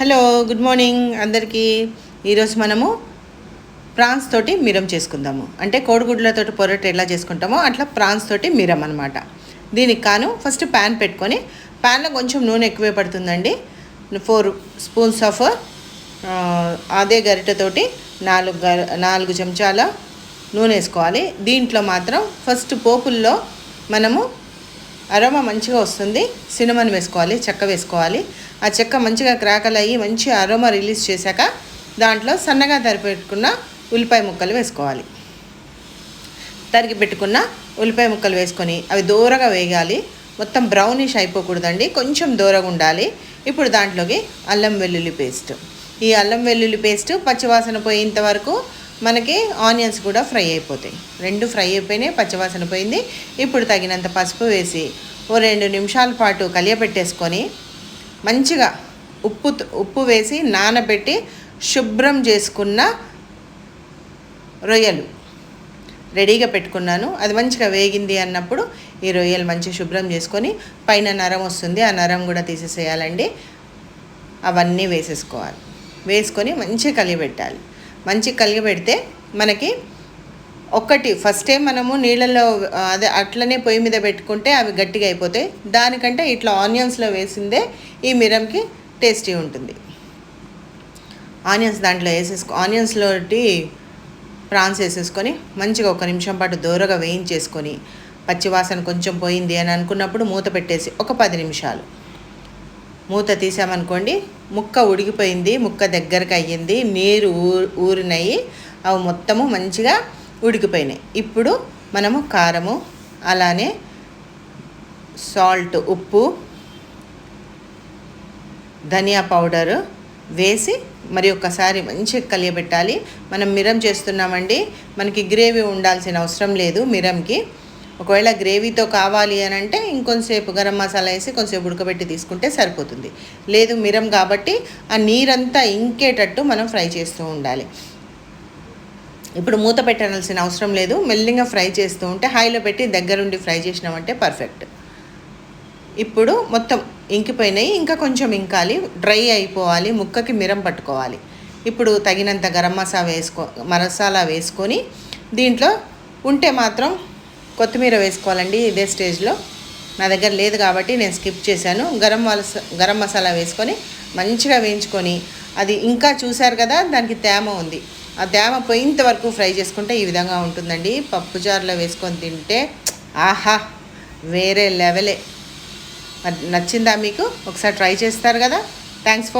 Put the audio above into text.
Hello good morning అందరికీ. ఈరోజు మనము ప్రాన్స్ తోటి మిరం చేసుకుందాము. అంటే కోడిగుడ్లతోటి పొరట ఎలా చేసుకుంటామో అట్లా ప్రాన్స్ తోటి మిరం అనమాట దీనికి కాను ఫస్ట్ ప్యాన్ పెట్టుకొని ప్యాన్లో కొంచెం నూనె ఎక్కువే పడుతుందండి. ఫోర్ స్పూన్స్ ఆఫ్ అదే గరిటెతోటి నాలుగు గ నాలుగు చెంచాల నూనె వేసుకోవాలి. దీంట్లో మాత్రం ఫస్ట్ పోపుల్లో మనము అరోమా మంచిగా వస్తుంది. సినిమన్ వేసుకోవాలి చెక్క వేసుకోవాలి. ఆ చెక్క మంచిగా క్రాకల్ అయ్యి మంచి అరోమా రిలీజ్ చేశాక దాంట్లో సన్నగా తరిపెట్టుకున్న ఉల్లిపాయ ముక్కలు వేసుకోవాలి. తరిగి పెట్టుకున్న ఉల్లిపాయ ముక్కలు వేసుకొని అవి దూరగా వేగాలి. మొత్తం బ్రౌనిష్ అయిపోకూడదండి. కొంచెం దూరగా ఉండాలి. ఇప్పుడు దాంట్లోకి అల్లం వెల్లుల్లి పేస్ట్. ఈ అల్లం వెల్లుల్లి పేస్ట్ పచ్చివాసన పోయేంత వరకు మనకి ఆనియన్స్ కూడా ఫ్రై అయిపోతాయి. రెండు ఫ్రై అయిపోయినాయి పచ్చివాసన పోయింది. ఇప్పుడు తగినంత పసుపు వేసి ఓ రెండు నిమిషాల పాటు కలియపెట్టేసుకొని మంచిగా ఉప్పు ఉప్పు వేసి నానబెట్టి శుభ్రం చేసుకున్న రొయ్యలు రెడీగా పెట్టుకున్నాను. అది మంచిగా వేగింది అన్నప్పుడు ఈ రొయ్యలు మంచిగా శుభ్రం చేసుకొని పైన నరం వస్తుంది. ఆ నరం కూడా తీసేసేయాలండి. అవన్నీ వేసేసుకోవాలి. వేసుకొని మంచిగా కలియబెట్టాలి. మంచి కలిగబెడితే మనకి ఒక్కటి ఫస్టే మనము నీళ్ళలో అదే అట్లనే పొయ్యి మీద పెట్టుకుంటే అవి గట్టిగా అయిపోతాయి. దానికంటే ఇట్లా ఆనియన్స్లో వేసిందే ఈ మిరంకి టేస్టీ ఉంటుంది. ఆనియన్స్ దాంట్లో వేసేసుకో ఆనియన్స్లోటి ప్రాన్స్ వేసేసుకొని మంచిగా ఒక నిమిషం పాటు దూరగా వేయించేసుకొని పచ్చివాసన కొంచెం పోయింది అని అనుకున్నప్పుడు మూత పెట్టేసి ఒక పది నిమిషాలు. మూత తీసామనుకోండి ముక్క ఉడికిపోయింది ముక్క దగ్గరకు అయ్యింది నీరు ఊ ఊరినాయి అవి మొత్తము మంచిగా ఉడికిపోయినాయి. ఇప్పుడు మనము కారము అలానే సాల్ట్ ఉప్పు ధనియా పౌడరు వేసి మరి ఒక్కసారి మంచిగా కలియబెట్టాలి. మనం మిరం చేస్తున్నామండి మనకి గ్రేవీ ఉండాల్సిన అవసరం లేదు మిరంకి. ఒకవేళ గ్రేవీతో కావాలి అని అంటే ఇంకొంతసేపు గరం మసాలా వేసి కొంచెంసేపు ఉడకబెట్టి తీసుకుంటే సరిపోతుంది. లేదు మిరం కాబట్టి ఆ నీరంతా ఇంకేటట్టు మనం ఫ్రై చేస్తూ ఉండాలి. ఇప్పుడు మూత పెట్టాల్సిన అవసరం లేదు. మెల్లిగా ఫ్రై చేస్తూ ఉంటే హైలో పెట్టి దగ్గరుండి ఫ్రై చేసినామంటే పర్ఫెక్ట్. ఇప్పుడు మొత్తం ఇంకిపోయినాయి. ఇంకా కొంచెం ఇంకాలి. డ్రై అయిపోవాలి. ముక్కకి మిరం పట్టుకోవాలి. ఇప్పుడు తగినంత గరం మసాలా వేసుకో మసాలా వేసుకొని దీంట్లో ఉంటే మాత్రం కొత్తిమీర వేసుకోవాలండి ఇదే స్టేజ్లో. నా దగ్గర లేదు కాబట్టి నేను స్కిప్ చేశాను. గరం మసా గరం మసాలా వేసుకొని మంచిగా వేయించుకొని అది ఇంకా చూశారు కదా దానికి తేమ ఉంది. ఆ తేమ పోయేంత వరకు ఫ్రై చేసుకుంటే ఈ విధంగా ఉంటుందండి. పప్పు జార్లో వేసుకొని తింటే ఆహా వేరే లెవెలే. నచ్చిందా మీకు? ఒకసారి ట్రై చేస్తారు కదా. Thanks for